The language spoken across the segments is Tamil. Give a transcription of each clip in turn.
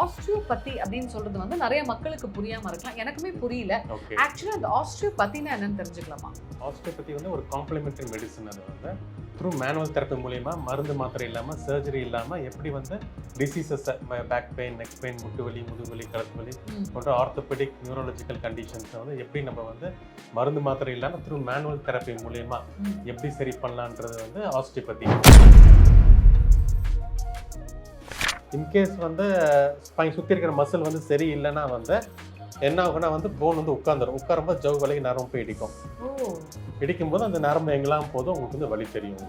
ஆஸ்ட்ரியோபதி அப்படின்னு சொல்றது வந்து நிறைய மக்களுக்கு புரியாம இருக்கலாம். எனக்குமே புரியல. ஆக்சுவலா அந்த ஆஸ்ட்ரியோபதினா என்னன்னு தெரிஞ்சுக்கலாமா? ஆஸ்டியோபதி வந்து ஒரு காம்ப்ளிமெண்டரி மெடிசன் அது வந்து. த்ரூ மேனுவல் தெரப்பி மூலியமா மருந்து மாத்திரை இல்லாமல் சர்ஜரி இல்லாமல் எப்படி வந்து diseases back pain neck pain முட்டு வலி முதுகு வலி கழுத்து வலி. போன்ற ஆர்த்தோபெடிக் நியூரலஜிக்கல் கண்டிஷன்ஸை வந்து எப்படி நம்ம வந்து மருந்து மாத்திரை இல்லாமல் த்ரூ மேனுவல் தெரப்பி மூலியமா. எப்படி சரி பண்ணலான்றது வந்து ஆஸ்டியோபதி இன்கேஸ் வந்து ஸ்பைன் சுற்றி இருக்கிற மசில் வந்து சரி இல்லைன்னா வந்து என்ன ஆகும்னா வந்து போன் வந்து உட்காந்துரும் உட்காரும்போது ஜவு வலிக்கு நரம்பு போய் இடிக்கும். இடிக்கும்போது அந்த நரம்பு எங்கெல்லாம் போதும் உங்களுக்கு வந்து வலி தெரியும்.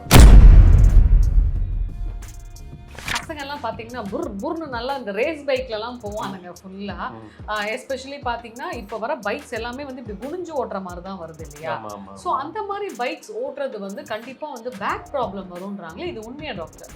பசங்க எல்லாம் பாத்தீங்கன்னா புர் புர்னு நல்லா இந்த ரேஸ் பைக்ல எல்லாம் போவானுங்க ஃபுல்லா எஸ்பெஷலி பாத்தீங்கன்னா இப்ப வர பைக்ஸ் எல்லாமே வந்து இப்படி குனிஞ்சு ஓட்டுற மாதிரி தான் வருது இல்லையா? சோ அந்த மாதிரி பைக்ஸ் ஓட்டுறது வந்து கண்டிப்பா வந்து பேக் ப்ராப்ளம் வரும்ன்றாங்களே? இது உண்மையா டாக்டர்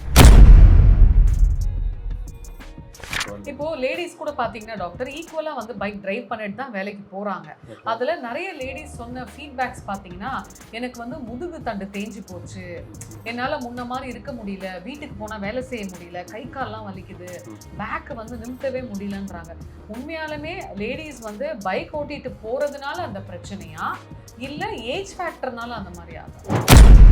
இப்போ லேடிஸ் கூட பாத்தீங்கன்னா டாக்டர் ஈக்குவலா வந்து பைக் டிரைவ் பண்ணிட்டு தான் வேலைக்கு போறாங்க. அதுல நிறைய லேடிஸ் சொன்ன ஃபீட்பேக்ஸ் பாத்தீங்கன்னா எனக்கு வந்து முதுகு தண்டு தேஞ்சு போச்சு. என்னால முன்ன மாதிரி இருக்க முடியல. வீட்டுக்கு போனா வேலை செய்ய முடியல. கை கால்லாம் வலிக்குது. ம். பேக் வந்து நிமித்தவே முடியலன்றாங்க. உண்மையாலுமே லேடிஸ் வந்து பைக் ஓட்டிட்டு போறதுனால அந்த பிரச்சனையா? இல்ல ஏஜ் ஃபேக்டர்னால அந்த மாதிரி ஆகும்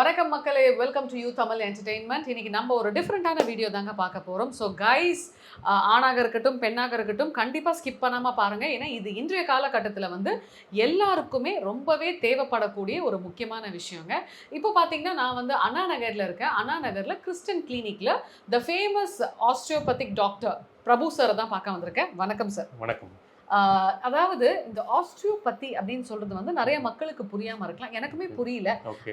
வணக்கம் மக்களே. Welcome to you Tamil entertainment இன்னைக்கு நம்ம ஒரு டிஃப்ரெண்ட்டான வீடியோ தாங்க பார்க்க போகிறோம் ஸோ கைஸ் ஆணாக இருக்கட்டும் பெண்ணாக இருக்கட்டும் கண்டிப்பாக ஸ்கிப் பண்ணாமல் பாருங்கள் ஏன்னா இது இன்றைய காலகட்டத்தில் வந்து எல்லாருக்குமே ரொம்பவே தேவைப்படக்கூடிய ஒரு முக்கியமான விஷயங்க. இப்போ பார்த்தீங்கன்னா நான் வந்து அண்ணா நகரில் இருக்கேன். அண்ணா நகரில் கிறிஸ்டன் கிளினிக்கில் the famous osteopathic doctor Prabhu சாரை தான் பார்க்க வந்திருக்கேன். வணக்கம் சார் வணக்கம். அதாவது இந்த ஆஸ்ட்ரியோபதி அப்படின்னு சொல்றது வந்து நிறைய மக்களுக்கு புரியாம இருக்கலாம். எனக்குமே புரியல.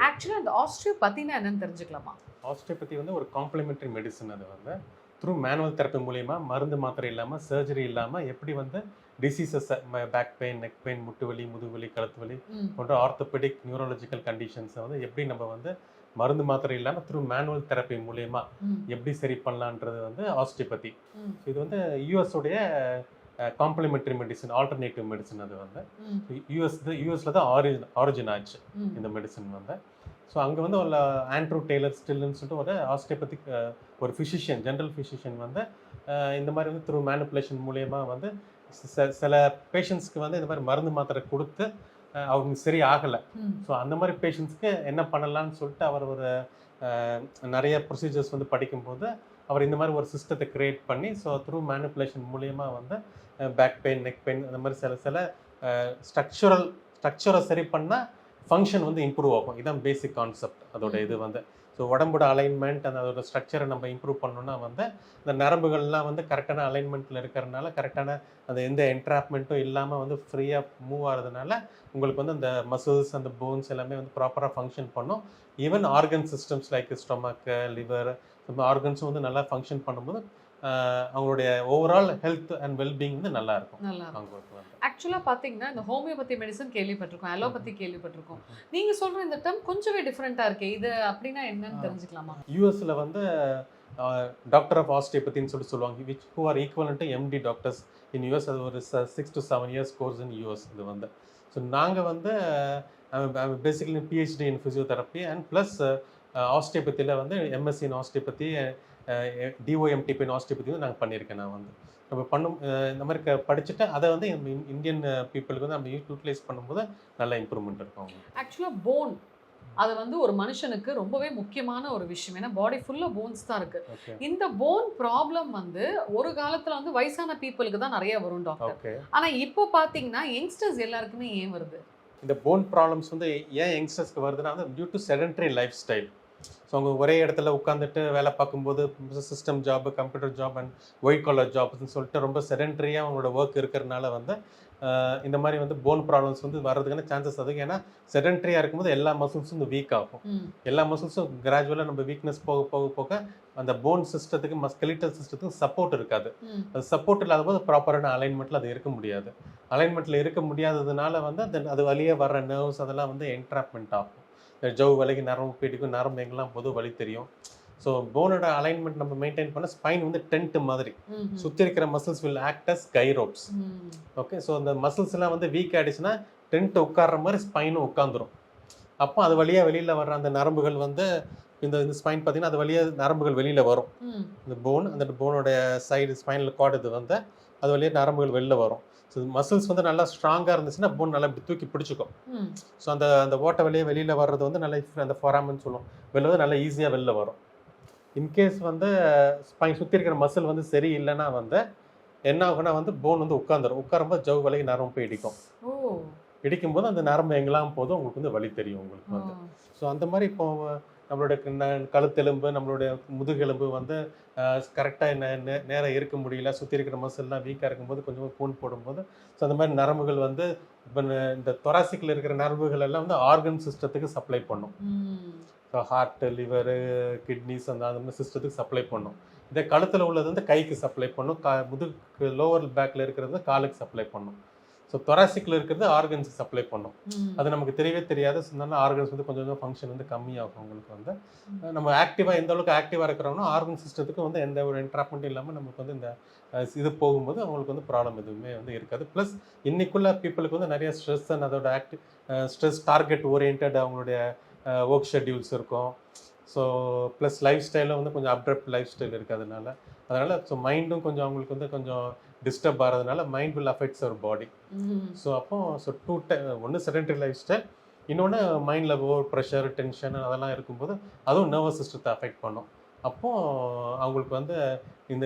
ஆக்சுவலா இந்த ஆஸ்ட்ரியோபதினா என்னன்னு தெரிஞ்சுக்கலாமா? ஆஸ்டியோபதி வந்து ஒரு காம்ப்ளிமெண்டரி மெடிசன் அது வந்து த்ரூ மேனுவல் தெரப்பி மூலியமா மருந்து மாத்திரை இல்லாமல் சர்ஜரி இல்லாமல் எப்படி வந்து diseases back pain neck pain முட்டு வலி முதுகு வலி கழுத்து வலி போன்ற ஆர்த்தோபெடிக் நியூரலஜிக்கல் கண்டிஷன்ஸை வந்து எப்படி நம்ம வந்து மருந்து மாத்திரை இல்லாமல் த்ரூ மேனுவல் தெரப்பி மூலியமா எப்படி சரி பண்ணலான்றது வந்து ஆஸ்டியோபதி ம், இது வந்து யூஎஸ் உடைய காம்ப்ளிமெண்டரி மெடிசன் ஆல்டர்னேட்டிவ் மெடிசன் அது வந்து. யூஎஸ் யூஎஸ்ல தான் ஆரிஜின் ஆரிஜின் ஆச்சு. இந்த மெடிசன் வந்து. ஸோ அங்கே வந்து ஒரு ஆண்ட்ரூ டெய்லர் ஸ்டில்னு சொல்லிட்டு ஒரு ஆஸ்டியோபதிக் ஒரு ஃபிசிஷியன் ஜென்ரல் ஃபிசிஷியன் வந்து இந்த மாதிரி வந்து த்ரூ மேனிப்புலேஷன் மூலயமா வந்து சில பேஷண்ட்ஸ்க்கு வந்து இந்த மாதிரி மருந்து மாத்திரை கொடுத்து அவங்க சரி ஆகலை ஸோ அந்த மாதிரி பேஷண்ட்ஸ்க்கு என்ன பண்ணலாம்னு சொல்லிட்டு அவர் ஒரு நிறைய ப்ரொசீஜர்ஸ் வந்து படிக்கும்போது அவர் இந்த மாதிரி ஒரு சிஸ்டத்தை கிரியேட் பண்ணி ஸோ த்ரூ மேனிப்புலேஷன் மூலியமா வந்து பேக் பெயின் நெக் பெயின் அந்த மாதிரி சில சில ஸ்ட்ரக்சரல் ஸ்ட்ரக்சரை சரி பண்ணால் ஃபங்க்ஷன் வந்து இம்ப்ரூவ் ஆகும். இதான் பேசிக் கான்செப்ட் அதோட இது வந்து. ஸோ உடம்போட அலைன்மெண்ட் அந்த அதோட ஸ்ட்ரக்சரை நம்ம இம்ப்ரூவ் பண்ணோம்னா வந்து இந்த நரம்புகள்லாம் வந்து கரெக்டான அலைன்மெண்ட்டில் இருக்கிறதுனால கரெக்டான அந்த எந்த என்ட்ராப்மெண்ட்டும் இல்லாமல் வந்து ஃப்ரீயாக மூவ் ஆகிறதுனால உங்களுக்கு வந்து அந்த மசில்ஸ் அந்த போன்ஸ் எல்லாமே வந்து ப்ராப்பராக ஃபங்க்ஷன் பண்ணும். Even organ systems like stomach liver இந்த ஆர்கன்ஸும் வந்து நல்லா ஃபங்க்ஷன் பண்ணும்போது அவங்களுடைய ஓவரால் ஹெல்த் அண்ட் வெல்பீயிங் வந்து நல்லா இருக்கும். நல்லா இருக்கும். அவங்களுக்கு வந்து. ஆக்சுவலா பாத்தீங்கன்னா இந்த ஹோமியோபதி மெடிசன் கேள்விப்பட்டிருக்கோம் அலோபதி கேள்விப்பட்டிருக்கோம். நீங்க சொல்ற இந்த டேர்ம் கொஞ்சமே டிஃப்ரெண்டா இருக்கு இது அப்படின்னா என்னன்னு. தெரிஞ்சுக்கலாமா? யூஎஸ்ல வந்து டாக்டர் ஆஃப் ஆஸ்டியோபதின்னு சொல்லி சொல்லுவாங்க which who are equal to MD doctors in US அது ஒரு six to seven years course in US இது வந்து. ஸோ நாங்கள் வந்து basically PhD in physiotherapy and plus ஆஸ்டியோபதியில் வந்து MSc in osteopathy DOMTP in osteopathy வந்து நாங்கள் பண்ணியிருக்கேன் நான் வந்து. நம்ம பண்ணும் அஹ் இந்த மாதிரி க- படிச்சுட்டு அதை வந்து இந்தியன் பீப்புளுக்கு வந்து நம்ம யூட்டிலைஸ் பண்ணும்போது நல்ல இம்ப்ரூவ்மெண்ட் இருக்கும் அவங்களுக்கு. ஆக்சுவலா போன் அது வந்து ஒரு மனுஷனுக்கு ரொம்பவே முக்கியமான ஒரு விஷயம். ஏன்னா பாடி ஃபுல்லா போன்ஸ் தான் இருக்கு. இந்த போன் ப்ராப்ளம் வந்து ஒரு காலத்துல வந்து வயசான பீப்புளுக்கு தான் நிறைய வரும் டாக்டர் ஓகே ஆனா இப்போ பாத்தீங்கன்னா யங்ஸ்டர்ஸ் எல்லாருக்குமே ஏன் வருது? இந்த போன் ப்ராப்ளம்ஸ் வந்து ஏன் யங்ஸ்டர்ஸ்க்கு வருதுன்னா வந்து due to sedentary lifestyle so அவங்க ஒரே இடத்துல உட்காந்துட்டு வேலை பார்க்கும்போது system job computer job and white collar ஜாப்னு சொல்லிட்டு ரொம்ப செடன்ட்ரியாக அவங்களோட ஒர்க் இருக்கிறதுனால வந்து இந்த மாதிரி வந்து போன் ப்ராப்ளம்ஸ் வந்து வர்றதுக்கான சான்சஸ் அதிகம். ஏன்னா செடன்ட்ரியாக இருக்கும்போது எல்லா மசில்ஸும் வந்து வீக் ஆகும். எல்லா மசில்ஸும் கிராஜுவலாக நம்ம வீக்னஸ் போக போக போக அந்த போன் சிஸ்டத்துக்கு மஸ்கலிட்டல் சிஸ்டத்துக்கு சப்போர்ட் இருக்காது. அது சப்போர்ட் இல்லாத போது ப்ராப்பரான அலைன்மெண்ட்டில் அது இருக்க முடியாது. அலைன்மெண்ட்டில் இருக்க முடியாததுனால வந்து அது அது வழியே வர்ற நர்வ்ஸ் அதெல்லாம் வந்து என்ட்ராப்மெண்ட் ஆகும். இந்த ஜவ் வலிக்கு நரம்பு பீடிக்கும் நரம்பு எங்கெல்லாம் பொது வலி தெரியும். ஸோ போனோட அலைன்மெண்ட் நம்ம மெயின்டைன் பண்ண ஸ்பைன் வந்து டென்ட் மாதிரி. சுற்றி இருக்கிற muscles will act as guy ropes hmm. Okay so அந்த மசில்ஸ் எல்லாம் வந்து வீக் ஆயிடுச்சுன்னா டென்ட் உட்கார்ற மாதிரி ஸ்பைனும் உட்காந்துரும் அப்போ அது வழியாக வெளியில் வர்ற அந்த நரம்புகள் வந்து இந்த இந்த ஸ்பைன் பார்த்தீங்கன்னா அது வழியாக நரம்புகள் வெளியில் வரும். இந்த போன் அந்த போனோட சைடு ஸ்பைனல் கார்டு இது வந்து அது வழியாக நரம்புகள் வெளில வரும். மசில்ஸ் வந்து நல்லா ஸ்ட்ராங்காக இருந்துச்சுன்னா போன் நல்லா இப்படி தூக்கி பிடிச்சிக்கும். ஸோ அந்த அந்த ஓட்டை வெளியே வெளியில் வர்றது வந்து நல்லா அந்த ஃபொராமன் சொல்லுவோம். வெளில வந்து நல்லா ஈஸியாக வெளில வரும். இன்கேஸ் வந்து சுற்றி இருக்கிற மசில் வந்து சரி இல்லைன்னா வந்து என்ன ஆகும்னா வந்து போன் வந்து உட்காந்துரும் உட்காரும்போது ஜவ் வலி நரம்பு போய் இடிக்கும். ஓ. இடிக்கும்போது அந்த நரம்பு எங்கெல்லாம் போதும் உங்களுக்கு வந்து வலி தெரியும் உங்களுக்கு வந்து. ஸோ அந்த மாதிரி இப்போ நம்மளுடைய கழுத்தெலும்பு நம்மளுடைய முதுகெலும்பு வந்து கரெக்டாக நேரம் இருக்க முடியல. சுற்றி இருக்கிற மசில்லாம் வீக்காக இருக்கும்போது கொஞ்சம் கூன் போடும்போது ஸோ அந்த மாதிரி நரம்புகள் வந்து இப்போ இந்த தொராசிக்கில் இருக்கிற நரம்புகள் எல்லாம் வந்து ஆர்கன் சிஸ்டத்துக்கு சப்ளை பண்ணும். ஸோ ஹார்ட்டு லிவரு கிட்னிஸ் அந்த அந்த மாதிரி சிஸ்டத்துக்கு சப்ளை பண்ணும். இதே கழுத்தில் உள்ளது வந்து கைக்கு சப்ளை பண்ணும். கா முதுகு லோவர் பேக்கில் இருக்கிறது காலுக்கு சப்ளை பண்ணும். ஸோ தொராசிக்கில் இருக்கிறது ஆர்கன்ஸுக்கு சப்ளை பண்ணும். அது நமக்கு தெரியவே தெரியாது. சொன்னாலும் ஆர்கன்ஸ் வந்து கொஞ்சம் கொஞ்சம் ஃபங்க்ஷன் வந்து கம்மியாகும் உங்களுக்கு வந்து. நம்ம ஆக்டிவாக எந்த அளவுக்கு ஆக்டிவாக இருக்கிறோம்னா ஆர்கன் சிஸ்டத்துக்கு வந்து எந்த ஒரு இன்ட்ராப்மெண்ட்டும் இல்லாமல் நமக்கு வந்து இந்த இது போகும்போது அவங்களுக்கு வந்து ப்ராப்ளம் எதுவுமே வந்து இருக்காது. ப்ளஸ் இன்னைக்குள்ள பீப்புளுக்கு வந்து நிறைய ஸ்ட்ரெஸ் அண்ட் அதோட ஆக்டிவ் ஸ்ட்ரெஸ் டார்கெட் ஓரியன்ட் அவங்களுடைய ஒர்க் ஷெட்யூல்ஸ் இருக்கும். ஸோ ப்ளஸ் லைஃப் ஸ்டைலும் வந்து கொஞ்சம் அப்ரப்ட் லைஃப் ஸ்டைல் இருக்கிறதுனால அதனால் ஸோ மைண்டும் கொஞ்சம் அவங்களுக்கு வந்து கொஞ்சம் டிஸ்டர்ப் ஆகிறதுனால mind will affects our body. So அப்போ ஸோ டூ டை ஒன்று செடென்டரி லைஃப் ஸ்டைல் இன்னொன்று மைண்டில் ஓவர் ப்ரெஷர் டென்ஷன் அதெல்லாம் இருக்கும்போது அதுவும் நர்வஸ் சிஸ்டத்தை அஃபெக்ட் பண்ணும் அப்போ அவங்களுக்கு வந்து இந்த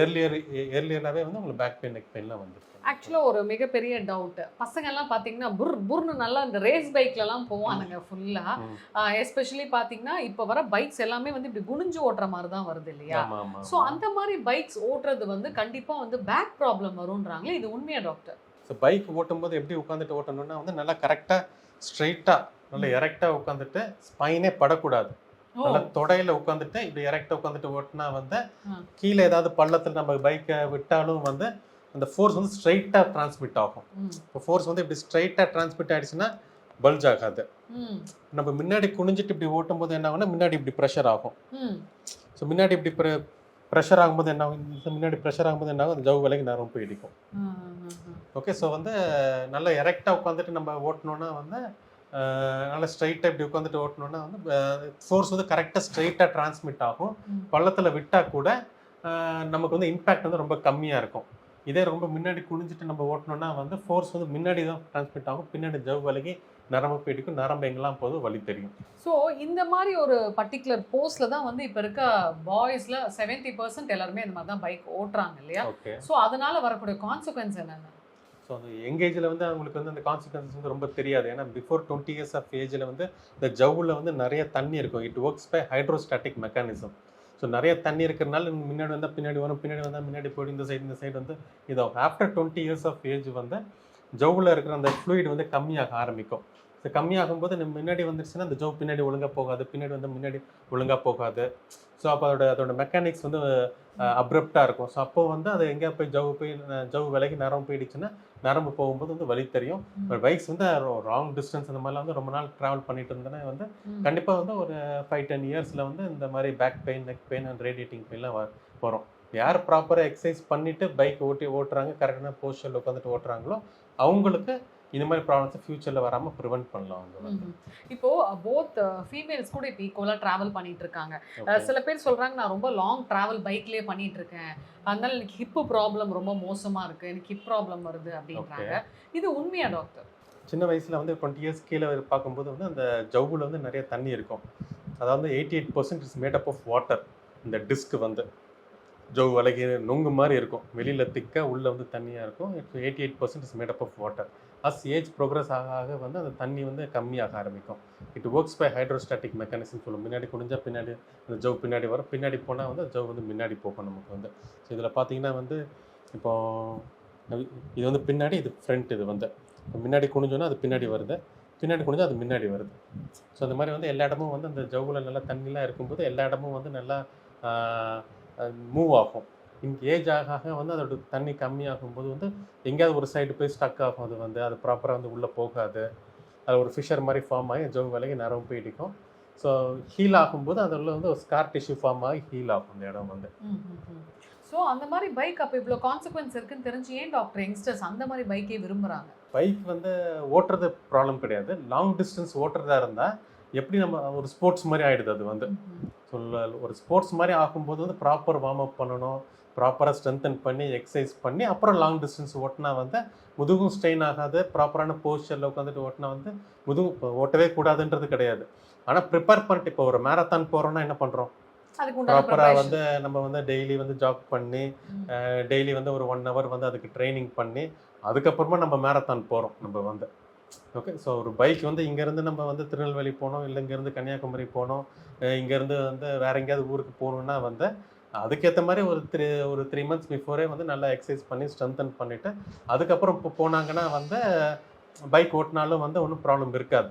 ஏர்லியர் ஏர்லியராகவே வந்து அவங்களுக்கு பேக் பெயின் நெக் பெயின்லாம் வந்துருக்கு ஆக்சுவலா ஒரு மிகப்பெரிய டவுட் பசங்க எல்லாம் பாத்தீங்கன்னா புர் புர்னு நல்லா இந்த ரேஸ் பைக்ல எல்லாம் போவானுங்க ஃபுல்லா ம். எஸ்பெஷலி பாத்தீங்கன்னா இப்ப வர பைக்ஸ் எல்லாமே வந்து இப்படி குனிஞ்சு ஓட்டுற மாதிரி தான் வருது இல்லையா? சோ அந்த மாதிரி பைக்ஸ் ஓட்டுறது வந்து கண்டிப்பா வந்து பேக் ப்ராப்ளம் வரும்ன்றாங்களே? இது உண்மையா டாக்டர் ஸோ பைக் ஓட்டும்போது எப்படி உட்காந்துட்டு ஓட்டணும்னா வந்து நல்லா கரெக்டாக ஸ்ட்ரைட்டாக நல்லா எரெக்டாக உட்காந்துட்டு ஸ்பைனே படக்கூடாது. நல்லா தொடையில உட்காந்துட்டு இப்படி எரெக்டாக உட்காந்துட்டு ஓட்டினா வந்து. கீழே ஏதாவது பள்ளத்தில் நம்ம பைக்கை விட்டாலும் வந்து அந்த ஃபோர்ஸ் வந்து ஸ்ட்ரைட்டாக டிரான்ஸ்மிட் ஆகும். இப்போ ஃபோர்ஸ் வந்து இப்படி ஸ்ட்ரைட்டாக டிரான்ஸ்மிட் ஆயிடுச்சுன்னா பல்ஜ் ஆகாது. நம்ம முன்னாடி குனிஞ்சிட்டு இப்படி ஓட்டும் போது என்ன ஆகும்னா முன்னாடி இப்படி ப்ரெஷர் ஆகும். ஸோ முன்னாடி இப்படி ப்ரெஷர் ஆகும்போது என்ன ஆகும்? முன்னாடி ப்ரெஷர் ஆகும்போது என்ன ஆகும்? அந்த ஜவு விலைக்கு நேரம் போய் இடிக்கும் ஓகே ஸோ வந்து நல்லா எரெக்டாக உட்காந்துட்டு நம்ம ஓட்டணும்னா வந்து நல்லா ஸ்ட்ரைட்டாக இப்படி உட்காந்துட்டு ஓட்டணும்னா வந்து ஃபோர்ஸ் வந்து கரெக்டாக ஸ்ட்ரைட்டாக டிரான்ஸ்மிட் ஆகும். பள்ளத்தில் விட்டால் கூட நமக்கு வந்து இம்பேக்ட் வந்து ரொம்ப கம்மியாக இருக்கும். இதே ரொம்ப முன்னாடி குனிஞ்சிட்டு நம்ம ஓட்டணும்னா வந்து ஃபோர்ஸ் வந்து முன்னாடி தான் டிரான்ஸ்மிட் ஆகும். பின்னாடி ஜவ் வலிக்கு நரம்பு போயிடிக்கும் நரம்பு எங்கெல்லாம் போதும் வலி தெரியும். ஸோ இந்த மாதிரி ஒரு பர்டிகுலர் போஸ்ட்ல தான் வந்து இப்போ இருக்க பாய்ஸ்ல செவன்டி பர்சன்ட் எல்லாருமே இந்த மாதிரி தான் பைக் ஓட்டுறாங்க இல்லையா? ஓகே ஸோ அதனால வரக்கூடிய கான்சிக்வன்ஸ் என்னென்ன? ஸோ அந்த எங்கேஜில் வந்து அவங்களுக்கு வந்து அந்த கான்சிக்வன்சஸ் வந்து ரொம்ப தெரியாது. ஏன்னா பிஃபோர் டுவெண்ட்டி இயர்ஸ் ஆஃப் ஏஜில் வந்து இந்த ஜவ்வில் வந்து நிறைய தண்ணி இருக்கும். It works by hydrostatic mechanism so நிறைய தண்ணி இருக்கிறனால முன்னாடி வந்தால் பின்னாடி வரும் பின்னாடி வந்தால் முன்னாடி போய்டும். இந்த சைடு இந்த சைடு வந்து இதாகும். After twenty years of age வந்து ஜவ்வில் இருக்கிற அந்த ஃப்ளூயிட் வந்து கம்மியாக ஆரம்பிக்கும். ஸோ கம்மியாகும் போது நம்ம முன்னாடி வந்துருச்சுன்னா அந்த ஜவ் பின்னாடி ஒழுங்காக போகாது பின்னாடி வந்து முன்னாடி ஒழுங்காக போகாது ஸோ அப்போ அதோட அதோட மெக்கானிக்ஸ் வந்து அப்ரப்டாக இருக்கும் ஸோ அப்போ வந்து அது எங்கேயா போய் ஜவ்வு போய் அஹ், ஜவ்வு விலைக்கு நரம்பு போயிடுச்சுன்னா நரம்பு போகும்போது வந்து வலி தெரியும் ம். பைக்ஸ் வந்து ராங் டிஸ்டன்ஸ் அந்த மாதிரிலாம் வந்து ரொம்ப நாள் ட்ராவல் பண்ணிட்டு இருந்தேன்னா வந்து. கண்டிப்பாக வந்து ஒரு ஃபைவ் டென் இயர்ஸில் வந்து இந்த மாதிரி back pain neck pain and radiating பெயின்லாம் வரும் யார் ப்ராப்பராக எக்ஸசைஸ் பண்ணிட்டு பைக் ஓட்டி ஓட்டுறாங்க கரெக்டான போஸ்டரில் உட்காந்துட்டு ஓட்டுறாங்களோ அவங்களுக்கு இந்த மாதிரி ப்ராப்ளம்ஸ் ஃபியூச்சரில் வராமல் ப்ரிவென்ட் பண்ணலாம் அவங்க. இப்போ போத் ஃபீமேல்ஸ் கூட இப்போ ஈக்குவலாக ட்ராவல் பண்ணிட்டு இருக்காங்க. சில பேர் சொல்றாங்க நான் ரொம்ப லாங் டிராவல் பைக்லயே பண்ணிட்டு இருக்கேன். அதனால எனக்கு ஹிப்பு ப்ராப்ளம் ரொம்ப மோசமா இருக்கு. எனக்கு ஹிப் ப்ராப்ளம் வருது அப்படின்றாங்க. இது உண்மையா டாக்டர் சின்ன வயசில் வந்து டுவெண்ட்டி இயர்ஸ் கீழே பார்க்கும்போது வந்து அந்த ஜவ்வில் வந்து நிறைய தண்ணி இருக்கும். அதாவது eighty eight percent is made up of water இந்த டிஸ்க் வந்து. ஜவ் வலகி நொங்கு மாதிரி இருக்கும். வெளியில் திக்காக உள்ளே வந்து தண்ணியாக இருக்கும். Eighty eight percent is made up of water as age progress ஆக ஆக வந்து அந்த தண்ணி வந்து கம்மியாக ஆரம்பிக்கும். It works by hydrostatic mechanism சொல்லும். முன்னாடி குடிஞ்சால் பின்னாடி அந்த ஜவ் பின்னாடி வரும். பின்னாடி போனால் வந்து ஜவ் வந்து முன்னாடி போகும் நமக்கு வந்து. ஸோ இதில் பார்த்தீங்கன்னா வந்து இப்போ இது வந்து பின்னாடி இது ஃப்ரண்ட் இது வந்து. முன்னாடி குனிஞ்சோன்னா அது பின்னாடி வருது. பின்னாடி குனிஞ்சா அது முன்னாடி வருது. ஸோ அந்த மாதிரி வந்து எல்லா இடமும் வந்து அந்த ஜவ்வில் நல்லா தண்ணிலாம் இருக்கும்போது எல்லா இடமும் வந்து நல்லா மூவ் ஆகும். இங்கே ஏஜ் ஆக ஆக வந்து அதோட தண்ணி கம்மியாகும்போது வந்து எங்கேயாவது ஒரு சைடு போய் ஸ்டக் ஆகும். அது வந்து அது ப்ராப்பராக வந்து உள்ளே போகாது. அது ஒரு ஃபிஷர் மாதிரி ஃபார்ம் ஆகி ஜவ் விலைக்கு நரம்பு போய் இடிக்கும். ஸோ ஹீல் ஆகும்போது அதில் வந்து ஒரு ஸ்கார் டிஷ்யூ ஃபார்ம் ஆகி ஹீல் ஆகும் அந்த இடம் வந்து. ஸோ அந்த மாதிரி பைக் அப்போ இவ்வளோ கான்சிக்வன்ஸ் இருக்குன்னு தெரிஞ்சு ஏன் டாக்டர் யங்ஸ்டர்ஸ் அந்த மாதிரி பைக்கே விரும்புறாங்க? பைக் வந்து ஓட்டுறது ப்ராப்ளம் கிடையாது. லாங் டிஸ்டன்ஸ் ஓட்டுறதா இருந்தால் எப்படி நம்ம ஒரு ஸ்போர்ட்ஸ் மாதிரி ஆயிடுது அது வந்து. ஸோ ஒரு ஸ்போர்ட்ஸ் மாதிரி ஆகும்போது வந்து ப்ராப்பர் வார்ம் அப் பண்ணணும். ப்ராப்பராக ஸ்ட்ரென்தன் பண்ணி எக்ஸசைஸ் பண்ணி அப்புறம் லாங் டிஸ்டன்ஸ் ஓட்டினா வந்து முதுகும் ஸ்ட்ரெயின் ஆகாது ப்ராப்பரான போஸ்டரில் உட்காந்துட்டு ஓட்டினா வந்து முதுகு ஓட்டவே கூடாதுன்றது கிடையாது ஆனால் ப்ரிப்பேர் பண்ணிட்டு இப்போ ஒரு மேரத்தான் போகிறோம்னா என்ன பண்ணுறோம் ப்ராப்பராக. வந்து நம்ம வந்து டெய்லி வந்து ஜாக் பண்ணி. டெய்லி வந்து ஒரு ஒன் ஹவர் வந்து அதுக்கு ட்ரைனிங் பண்ணி அதுக்கப்புறமா நம்ம மேரத்தான் போகிறோம் நம்ம வந்து ஓகே ஸோ ஒரு பைக் வந்து இங்கேருந்து நம்ம வந்து திருநெல்வேலி போனோம் இல்லை இங்கேருந்து கன்னியாகுமரி போனோம் இங்கேருந்து வந்து வேற எங்கேயாவது ஊருக்கு போகணுன்னா வந்து அதுக்கேற்ற மாதிரி ஒரு த்ரீ ஒரு த்ரீ மந்த்ஸ் பிஃபோரே வந்து நல்லா எக்ஸசைஸ் பண்ணி ஸ்ட்ரென்தன் பண்ணிவிட்டு அதுக்கப்புறம் இப்போ போனாங்கன்னா வந்து பைக் ஓட்டினாலும் வந்து ஒன்றும் ப்ராப்ளம் இருக்காது.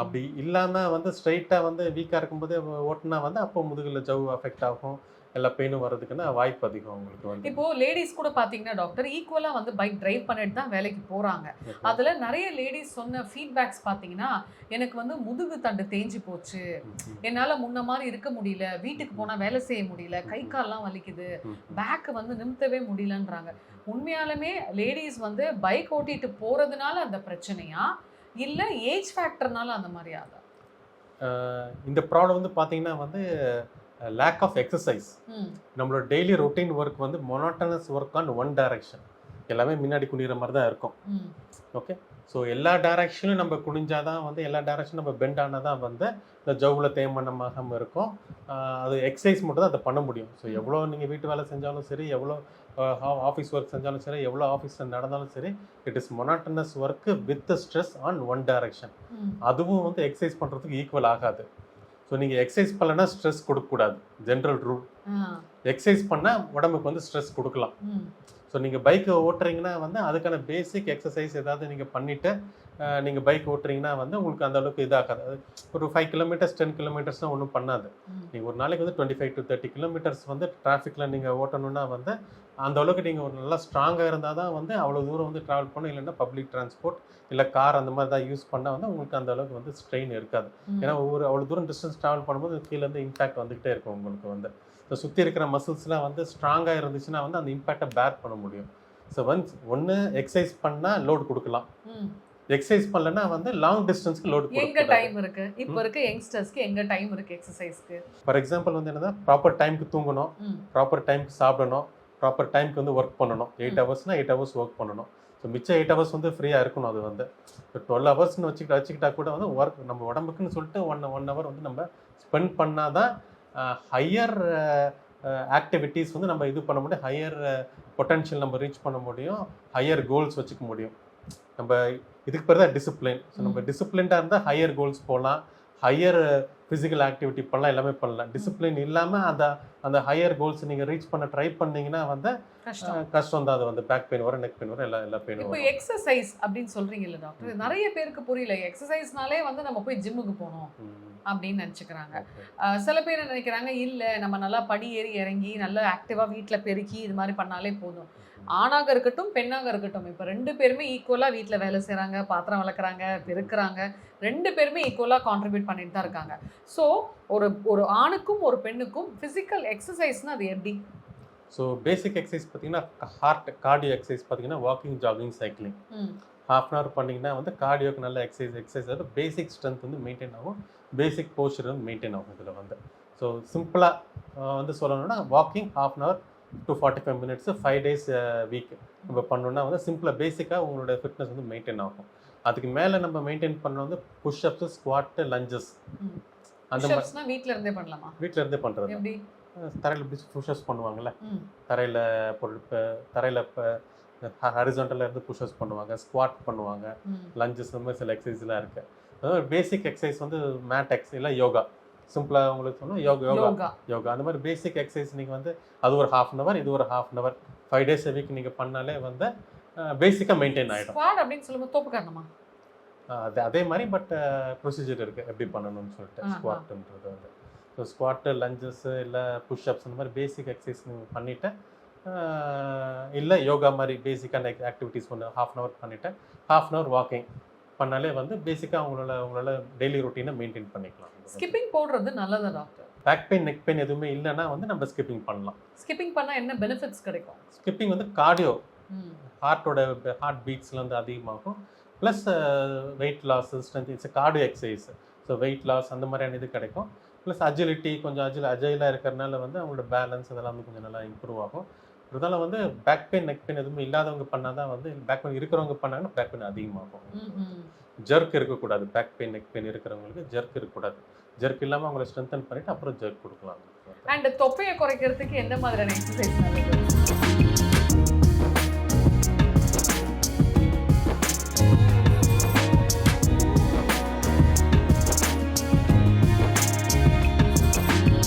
அப்படி இல்லாமல் வந்து ஸ்ட்ரைட்டாக வந்து வீக்காக இருக்கும்போதே ஓட்டினா வந்து அப்போ முதுகில் ஜவ் அஃபெக்ட் ஆகும் எல்லா பெயினும் வர்றதுக்குன்னா வாய்ப்பு அதிகம் உங்களுக்கு வந்து. இப்போ லேடிஸ் கூட பாத்தீங்கன்னா டாக்டர் ஈக்குவலா வந்து பைக் டிரைவ் பண்ணிட்டு தான் வேலைக்கு போறாங்க. அதுல நிறைய லேடிஸ் சொன்ன ஃபீட்பேக்ஸ் பாத்தீங்கன்னா எனக்கு வந்து முதுகு தண்டு தேஞ்சு போச்சு. என்னால முன்ன மாதிரி இருக்க முடியல. வீட்டுக்கு போனா வேலை செய்ய முடியல. கை கால்லாம் வலிக்குது. பேக் வந்து நிமித்தவே முடியலன்றாங்க. உண்மையாலுமே லேடிஸ் வந்து பைக் ஓட்டிட்டு போறதுனால அந்த பிரச்சனையா? இல்ல ஏஜ் ஃபேக்டர்னால அந்த மாதிரி ஆதா இந்த ப்ராப்ளம் வந்து பார்த்தீங்கன்னா வந்து லேக் ஆஃப் எக்ஸசைஸ் நம்மளோட டெய்லி ரொட்டீன் ஒர்க் வந்து monotonous work on one direction எல்லாமே முன்னாடி குனிகிற மாதிரி தான் இருக்கும். ஓகே ஸோ எல்லா டைரக்ஷனும் நம்ம குனிஞ்சாதான் வந்து எல்லா டைரக்ஷனும் நம்ம பெண்ட் ஆனால் தான் வந்து இந்த ஜவ்வில் தேய்மானமாகாமல் இருக்கும். அது எக்ஸசைஸ் மட்டும் தான் அதை பண்ண முடியும். ஸோ எவ்வளோ நீங்கள் வீட்டு வேலை செஞ்சாலும் சரி எவ்வளோ ஆஃபீஸ் ஒர்க் செஞ்சாலும் சரி எவ்வளோ ஆஃபீஸில் நடந்தாலும் சரி it is monotonous work with stress on one direction அதுவும் வந்து எக்ஸசைஸ் பண்ணுறதுக்கு ஈக்குவல் ஆகாது. ஸோ நீங்கள் எக்ஸசைஸ் பண்ணலன்னா ஸ்ட்ரெஸ் கொடுக்கக்கூடாது. ஜென்ரல் ரூல் எக்ஸசைஸ் பண்ணால் உடம்புக்கு வந்து ஸ்ட்ரெஸ் கொடுக்கலாம். ஸோ நீங்கள் பைக்கை ஓட்டுறீங்கன்னா வந்து அதுக்கான பேசிக் எக்ஸசைஸ் ஏதாவது நீங்கள் பண்ணிவிட்டு நீங்கள் பைக் ஓட்டுறீங்கன்னா வந்து உங்களுக்கு அந்த அளவுக்கு இதாகாது. ஒரு ஃபைவ் கிலோமீட்டர்ஸ் டென் கிலோமீட்டர்ஸ்லாம் ஒன்றும் பண்ணாது. நீங்கள் ஒரு நாளைக்கு வந்து twenty five to thirty kilometres வந்து டிராஃபிக்கில் நீங்கள் ஓட்டணும்னா வந்து அந்த அளவுக்கு நீங்கள் ஒரு நல்லா ஸ்ட்ராங்காக இருந்தால் தான் வந்து அவ்வளோ தூரம் வந்து ட்ராவல் பண்ணணும். இல்லைன்னா பப்ளிக் டிரான்ஸ்போர்ட் இல்லை கார் அந்த மாதிரி தான் யூஸ் பண்ணால் வந்து உங்களுக்கு அந்த அளவுக்கு வந்து ஸ்ட்ரெயின் இருக்காது. ஏன்னா ஒவ்வொரு அவ்வளோ தூரம் டிஸ்டன்ஸ் ட்ராவல் பண்ணும்போது கீழே இருந்து இம்பாக்ட் வந்துகிட்டே இருக்கும் உங்களுக்கு வந்து. ஸோ சுற்றி இருக்கிற மசில்ஸ்லாம் வந்து ஸ்ட்ராங்காக இருந்துச்சுன்னா வந்து அந்த இம்பாக்டை பேர் பண்ண முடியும். ஸோ ஒன்ஸ் ஒன்று எக்ஸசைஸ் பண்ணால் லோட் கொடுக்கலாம். எக்ஸசைஸ் பண்ணலன்னா வந்து லாங் டிஸ்டன்ஸ்க்கு லோட் எங்க டைம் இருக்கு? இப்போ இருக்க யங்ஸ்டர்ஸ்க்கு எங்க டைம் இருக்கு எக்ஸசைஸ்க்கு ஃபார் எக்ஸாம்பிள் வந்து என்னன்னா ப்ராப்பர் டைம்க்கு தூங்கணும் ப்ராப்பர் டைம்க்கு சாப்பிடணும் ப்ராப்பர் டைம்க்கு வந்து ஒர்க் பண்ணணும். எயிட் ம். ஹவர்ஸ்னால் எயிட் ஹவர்ஸ் ஒர்க் பண்ணணும். ஸோ மிச்சம் எயிட் ஹவர்ஸ் வந்து ஃப்ரீயாக இருக்கணும் அது வந்து. இப்போ டுவெல் ஹவர்ஸ்னு வச்சுக்கிட்டு வச்சுக்கிட்டா கூட வந்து ஒர்க் நம்ம உடம்புக்குன்னு சொல்லிட்டு ஒன் ஒன் ஹவர் வந்து நம்ம ஸ்பெண்ட் பண்ணால் தான் ஹையர் ஆக்டிவிட்டீஸ் வந்து நம்ம இது பண்ண முடியும் ஹையர் பொட்டன்ஷியல் நம்ம ரீச் பண்ண முடியும் ஹையர் கோல்ஸ் வச்சுக்க முடியும். நம்ம இதுக்கு பேர் தான் டிசிப்ளின் ஸோ நம்ம. டிசிப்ளின்டாக இருந்தால் ஹையர் கோல்ஸ் போகலாம் ஹையர் ஃபிசிக்கல் ஆக்டிவிட்டி பண்ணலாம் எல்லாமே பண்ணலாம். டிசிப்ளின் இல்லாமல் அந்த அந்த ஹையர் கோல்ஸ் நீங்கள் ரீச் பண்ண ட்ரை பண்ணீங்கன்னா வந்து கஷ்டம். தான். அது வந்து பேக் பெயின் வரும் நெக் பெயின் வரும் எல்லா எல்லா பெயினும் இப்போ எக்ஸசைஸ் அப்படின்னு சொல்றீங்கல்ல டாக்டர் நிறைய பேருக்கு புரியல. எக்ஸசைஸ்னாலே வந்து நம்ம போய் ஜிம்முக்கு போகணும் அப்படின்னு நினச்சிக்கிறாங்க. சில பேர் நினைக்கிறாங்க இல்ல நம்ம நல்லா படி ஏறி இறங்கி நல்லா ஆக்டிவா வீட்ல பெருக்கி இது மாதிரி பண்ணாலே போதும். ஆணாக இருக்கட்டும் பெண்ணாக இருக்கட்டும். இப்போ ரெண்டு பேருமே ஈக்குவலா வீட்ல வேலை செய்றாங்க பாத்திரம் வளர்க்குறாங்க பெருக்குறாங்க. ரெண்டு பேருமே ஈக்குவலா கான்ட்ரிபியூட் பண்ணிட்டு தான் இருக்காங்க. ஸோ ஒரு ஒரு ஆணுக்கும் ஒரு பெண்ணுக்கும் ஃபிசிக்கல் எக்ஸசைஸ்னா அது எப்படி? ஸோ பேசிக் எக்ஸசைஸ் பார்த்தீங்கன்னா ஹார்ட் கார்டியோ எக்ஸசைஸ் பார்த்தீங்கன்னா walking jogging cycling half an hour பண்ணிங்கன்னா வந்து கார்டியோக்கு நல்ல எக்ஸசைஸ் எக்ஸசைஸ் வந்து பேசிக் ஸ்ட்ரென்த் வந்து மெயின்டைன் ஆகும். பேசிக் போஸ்டர் வந்து மெயின்டைன் ஆகும் இதில் வந்து. ஸோ சிம்பிளாக வந்து சொல்லணும்னா walking half an hour to forty five minutes five days week நம்ம பண்ணோம்னா வந்து சிம்பிளாக பேசிக்காக உங்களோட ஃபிட்னஸ் வந்து மெயின்டைன் ஆகும். அதுக்கு மேலே நம்ம மெயின்டைன் பண்ண வந்து புஷ்அப்ஸு ஸ்குவாட்டு லஞ்சஸ். அந்த மாதிரி வீட்ல இருந்தே பண்ணலாமா? வீட்டில் இருந்தே பண்ணுறது தரையில் இப்படி புஷ்அப்ஸ் பண்ணுவாங்கல்ல? தரையில் பொருள் தரையில் இப்போ ஹரிசாண்டலில் இருந்து புஷ்அப்ஸ் பண்ணுவாங்க ஸ்குவாட் பண்ணுவாங்க. லஞ்சஸ் இந்த மாதிரி சில எக்ஸசைஸ்லாம் இருக்குது அதாவது பேசிக் எக்ஸசைஸ் வந்து மேட் எக்ஸ் இல்லை யோகா சிம்பிளாக உங்களுக்கு சொன்னால் யோகா யோகா. யோகா. அந்த மாதிரி பேசிக் எக்ஸசைஸ் நீங்கள் வந்து அது ஒரு ஹாஃப் அன் ஹவர் இது ஒரு half an hour five days week நீங்கள் பண்ணாலே வந்து பேசிக்காக மெயின்டைன் ஆகிடும் அப்படின்னு சொல்லும்போது தோப்பு காரணமா அது அதே மாதிரி பட் ப்ரொசீஜர் இருக்குது எப்படி பண்ணணும்னு சொல்லிட்டு. ஸ்குவாட்டுன்றது வந்து. ஸோ ஸ்குவாட்டு லஞ்சஸ் இல்லை புஷ்அப்ஸ் அந்த மாதிரி பேசிக் எக்ஸசைஸ் நீங்கள் பண்ணிவிட்டு இல்லை யோகா மாதிரி பேசிக்கான ஆக்டிவிட்டீஸ் ஒன்று ஹாஃப் அன் ஹவர் பண்ணிவிட்டு ஹாஃப் அன் ஹவர் வாக்கிங் பண்ணாலே வந்து பேசிக்காக அவங்களோட அவங்களோட டெய்லி ரொட்டீனை மெயின்டைன் பண்ணிக்கலாம். ஸ்கிப்பிங் போடுறது நல்லதா doctor back pain neck pain எதுவுமே இல்லைன்னா வந்து நம்ம ஸ்கிப்பிங் பண்ணலாம். ஸ்கிப்பிங் பண்ணா என்ன பெனிஃபிட்ஸ் கிடைக்கும்? ஸ்கிப்பிங் வந்து கார்டியோ. ஹார்ட்டோட ஹார்ட் பீட்ஸ்ல வந்து அதிகமாகும். Plus weight loss strength it's cardio exercise so weight loss அந்த மாதிரியான இது கிடைக்கும். ப்ளஸ் அஜிலிட்டி கொஞ்சம் அஜில் அஜைலாக இருக்கிறனால வந்து அவங்களோட பேலன்ஸ் இதெல்லாம் வந்து கொஞ்சம் நல்லா இம்ப்ரூவ் ஆகும். இருந்தாலும் வந்து பேக் பெயின் நெக் பெயின் எதுவுமே இல்லாதவங்க பண்ணால் தான் வந்து பேக் பெயின் இருக்கிறவங்க பண்ணாங்கன்னா பேக் பெயின் அதிகமாகும். ஜர்க் இருக்கக்கூடாது. பேக் பெயின் நெக் பெயின் இருக்கிறவங்களுக்கு ஜர்க் இருக்கக்கூடாது. ஜர்க் இல்லாமல் அவங்கள ஸ்ட்ரென்தன் பண்ணிட்டு அப்புறம் ஜர்க் கொடுக்கலாம். அண்ட் தொப்பையை குறைக்கிறதுக்கு எந்த மாதிரியான எக்ஸசைஸ்